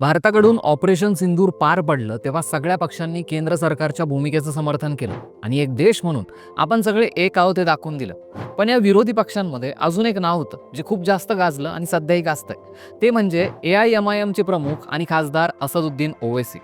भारताकडून ऑपरेशन सिंदूर पार पडलं तेव्हा सगळ्या पक्षांनी केंद्र सरकारच्या भूमिकेचं समर्थन केलं आणि एक देश म्हणून आपण सगळे एक आहोत हे दाखवून दिलं. पण या विरोधी पक्षांमध्ये अजून एक नाव होतं जे खूप जास्त गाजलं आणि सध्याही गाजतंय. ते म्हणजे ए आय एम आय एमचे प्रमुख आणि खासदार असदुद्दीन ओवेसी.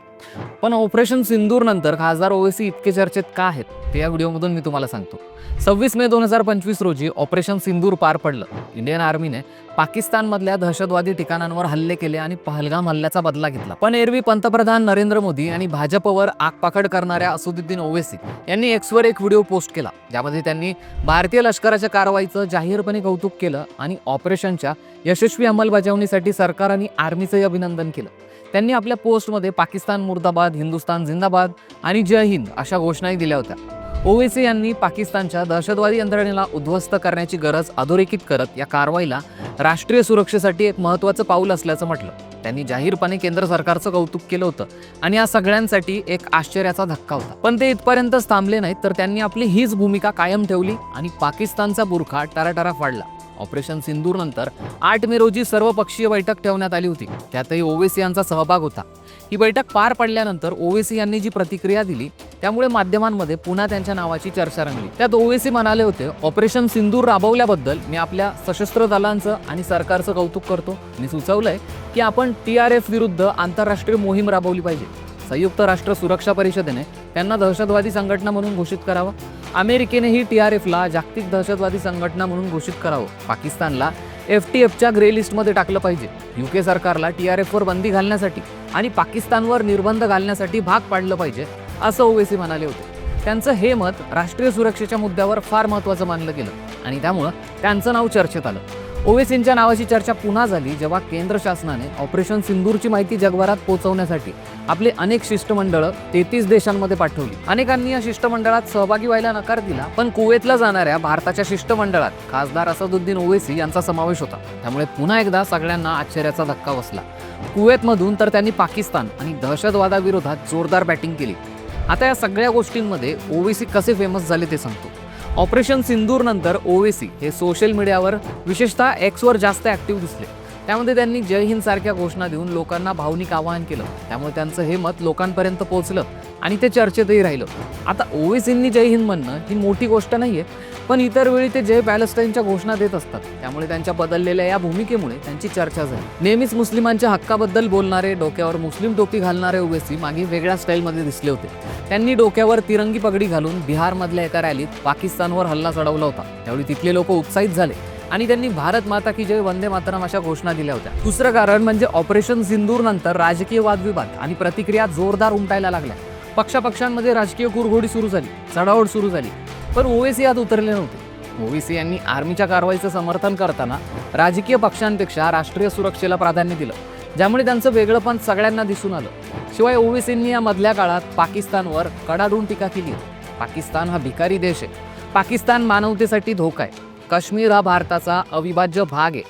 पण ऑपरेशन सिंदूर नंतर खासदार ओवेसी इतके चर्चेत का आहेत ते या व्हिडिओमधून मी तुम्हाला सांगतो. सव्वीस मे दोन हजार पंचवीस रोजी ऑपरेशन सिंदूर पार पडलं. इंडियन आर्मीने पाकिस्तानमधल्या दहशतवादी ठिकाणांवर हल्ले केले आणि पहलगाम हल्ल्याचा बदला घेतला. पण एरवी पंतप्रधान नरेंद्र मोदी आणि भाजपवर आगपाखड करणाऱ्या असुद्दीन ओवेसी यांनी एक्सवर एक व्हिडिओ पोस्ट केला. ज्यामध्ये त्यांनी भारतीय लष्कराच्या कारवाईचं जाहीरपणे कौतुक केलं आणि ऑपरेशनच्या यशस्वी अंमलबजावणीसाठी सरकार आणि आर्मीचंही अभिनंदन केलं. त्यांनी आपल्या पोस्टमध्ये पाकिस्तान मुर्दाबाद हिंदुस्तान झिंदाबाद आणि जय हिंद अशा घोषणाही दिल्या होत्या. ओवेसी यांनी पाकिस्तानच्या दहशतवादी यंत्रणेला उद्ध्वस्त करण्याची गरज अधोरेखित करत या कारवाईला राष्ट्रीय सुरक्षेसाठी एक महत्त्वाचं पाऊल असल्याचं म्हटलं. त्यांनी जाहीरपणे केंद्र सरकारचं कौतुक केलं होतं आणि या सगळ्यांसाठी एक आश्चर्याचा धक्का होता. पण ते इथपर्यंतच थांबले नाहीत तर त्यांनी आपली हीच भूमिका कायम ठेवली आणि पाकिस्तानचा बुरखा टराटरा फाडला. ऑपरेशन सिंदूर नंतर आठ मे रोजी सर्वपक्षीय बैठक ठेवण्यात आली होती. त्यातही ओवेसी यांचा सहभाग होता. ही बैठक पार पडल्यानंतर ओवेसी यांनी जी प्रतिक्रिया दिली त्यामुळे माध्यमांमध्ये पुन्हा त्यांच्या नावाची चर्चा रंगली. त्यात ओवेसी म्हणाले होते ऑपरेशन सिंदूर राबवल्याबद्दल मी आपल्या सशस्त्र दलांचं आणि सरकारचं कौतुक करतो. मी सुचवलंय की आपण टी आर एफ विरुद्ध आंतरराष्ट्रीय मोहीम राबवली पाहिजे. संयुक्त राष्ट्र सुरक्षा परिषदेने त्यांना दहशतवादी संघटना म्हणून घोषित करावं. अमेरिकेनेही टी आर एफला जागतिक दहशतवादी संघटना म्हणून घोषित करावं. पाकिस्तानला एफ टी एफच्या ग्रे लिस्टमध्ये टाकलं पाहिजे. युके सरकारला टी आर एफवर बंदी घालण्यासाठी आणि पाकिस्तानवर निर्बंध घालण्यासाठी भाग पाडलं पाहिजे असं ओवेसी म्हणाले होते. त्यांचं हे मत राष्ट्रीय सुरक्षेच्या मुद्द्यावर फार महत्त्वाचं मानलं गेलं आणि त्यामुळं त्यांचं नाव चर्चेत आलं. ओवेसींच्या नावाची चर्चा पुन्हा झाली जेव्हा केंद्र शासनाने ऑपरेशन सिंदूरची माहिती जगभरात पोहोचवण्यासाठी आपले अनेक शिष्टमंडळं तेहतीस देशांमध्ये पाठवली. अनेकांनी या शिष्टमंडळात सहभागी व्हायला नकार दिला पण कुवेतला जाणाऱ्या भारताच्या शिष्टमंडळात खासदार असदुद्दीन ओवेसी यांचा समावेश होता. त्यामुळे पुन्हा एकदा सगळ्यांना आश्चर्याचा धक्का बसला. कुवेतमधून तर त्यांनी पाकिस्तान आणि दहशतवादाविरोधात जोरदार बॅटिंग केली. आता या सगळ्या गोष्टींमध्ये ओवेसी कसे फेमस झाले ते सांगतो. ऑपरेशन सिंदूर नंतर ओवेसी हे सोशल मीडियावर विशेषतः एक्सवर जास्त ॲक्टिव्ह दिसले. त्यामध्ये त्यांनी जय हिंद सारख्या घोषणा देऊन लोकांना भावनिक आवाहन केलं. त्यामुळे त्यांचं हे मत लोकांपर्यंत पोहोचलं आणि ते चर्चेतही राहिलं. आता ओवेसींनी जय हिंद म्हणणं ही मोठी गोष्ट नाही आहे पण इतर वेळी ते जय पॅलेस्टाईनच्या घोषणा देत असतात. त्यामुळे त्यांच्या बदललेल्या या भूमिकेमुळे त्यांची चर्चा झाली. नेहमीच मुस्लिमांच्या हक्काबद्दल बोलणारे डोक्यावर मुस्लिम टोपी घालणारे ओवेसी मागे वेगळ्या स्टाईलमध्ये दिसले होते. त्यांनी डोक्यावर तिरंगी पगडी घालून बिहारमधल्या एका रॅलीत पाकिस्तानवर हल्ला चढवला होता. त्यावेळी तिथले लोक उत्साहित झाले. आणि त्यांनी भारत माता की जय वंदे मातरम अशा घोषणा दिल्या होत्या. दुसरं कारण म्हणजे ऑपरेशन सिंदूर नंतर राजकीय वादविवाद आणि प्रतिक्रिया जोरदार उमटायला लागल्या. पक्षापक्षांमध्ये राजकीय कुरघोडी सुरू झाली चढाओढ सुरू झाली पण ओवेसी यात उतरले नव्हते. ओवेसी यांनी आर्मीच्या कारवाईचं समर्थन करताना राजकीय पक्षांपेक्षा राष्ट्रीय सुरक्षेला प्राधान्य दिलं ज्यामुळे त्यांचं वेगळंपण सगळ्यांना दिसून आलं. शिवाय ओवेसींनी या मधल्या काळात पाकिस्तानवर कडाडून टीका केली पाकिस्तान हा भिकारी देश आहे. पाकिस्तान मानवतेसाठी धोका आहे. काश्मीर हा भारताचा अविभाज्य भाग आहे.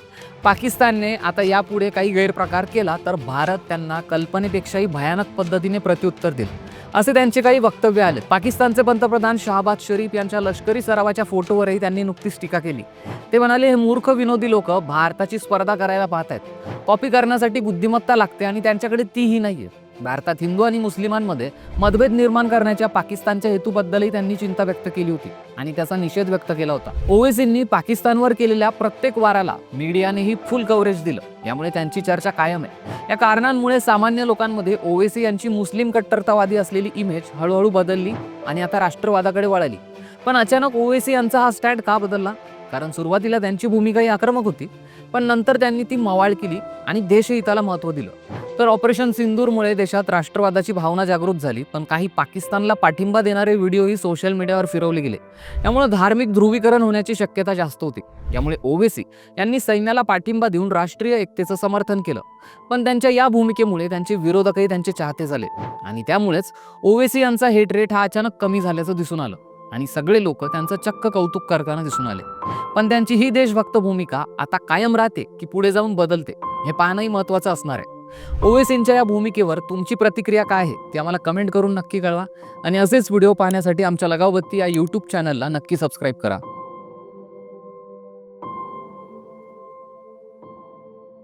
पाकिस्तानने आता यापुढे काही गैरप्रकार केला तर भारत त्यांना कल्पनेपेक्षाही भयानक पद्धतीने प्रत्युत्तर दिलं. असे त्यांचे काही वक्तव्य आले पाकिस्तानचे पंतप्रधान शहाबाद शरीफ यांच्या लष्करी सरावाच्या फोटोवरही त्यांनी नुकतीच टीका केली. ते म्हणाले हे मूर्ख विनोदी लोक भारताची स्पर्धा करायला पाहत आहेत कॉपी करण्यासाठी बुद्धिमत्ता लागते आणि त्यांच्याकडे तीही नाही आहे भारतात हिंदू आणि मुस्लिमांमध्ये मतभेद निर्माण करण्याच्या पाकिस्तानच्या हेतूबद्दलही त्यांनी चिंता व्यक्त केली होती आणि त्याचा निषेध व्यक्त केला होता. ओवेसींनी पाकिस्तानवर केलेल्या प्रत्येक वाराला मीडियानेही फुल कव्हरेज दिलं. यामुळे त्यांची चर्चा कायम आहे. या कारणांमुळे सामान्य लोकांमध्ये ओवेसी यांची मुस्लिम कट्टरतावादी असलेली इमेज हळूहळू बदलली आणि आता राष्ट्रवादाकडे वळाली. पण अचानक ओवेसी यांचा हा स्टँड का बदलला? कारण सुरुवातीला त्यांची भूमिका ही आक्रमक होती पण नंतर त्यांनी ती मवाळ केली आणि देशहिताला महत्त्व दिलं. तर ऑपरेशन सिंदूरमुळे देशात राष्ट्रवादाची भावना जागृत झाली पण काही पाकिस्तानला पाठिंबा देणारे व्हिडिओही सोशल मीडियावर फिरवले गेले. यामुळे धार्मिक ध्रुवीकरण होण्याची शक्यता जास्त होती. यामुळे ओवेसी यांनी सैन्याला पाठिंबा देऊन राष्ट्रीय एकतेचं समर्थन केलं. पण त्यांच्या या भूमिकेमुळे त्यांचे विरोधकही त्यांचे चाहते झाले. आणि त्यामुळेच ओवेसी यांचा हेट रेट हा अचानक कमी झाल्याचं दिसून आलं. आणि सगळे लोक त्यांचं चक्क कौतुक करताना दिसून आले. पण त्यांची ही देशभक्त भूमिका आता कायम राहते की पुढे जाऊन बदलते हे पाहणंही महत्त्वाचं असणार आहे. ओवेसींच्या या भूमिकेवर तुमची प्रतिक्रिया काय आहे ती आम्हाला कमेंट करून नक्की कळवा. आणि असेच व्हिडिओ पाहण्यासाठी आमच्या लगावबत्ती या यूट्यूब चॅनलला नक्की सबस्क्राईब करा.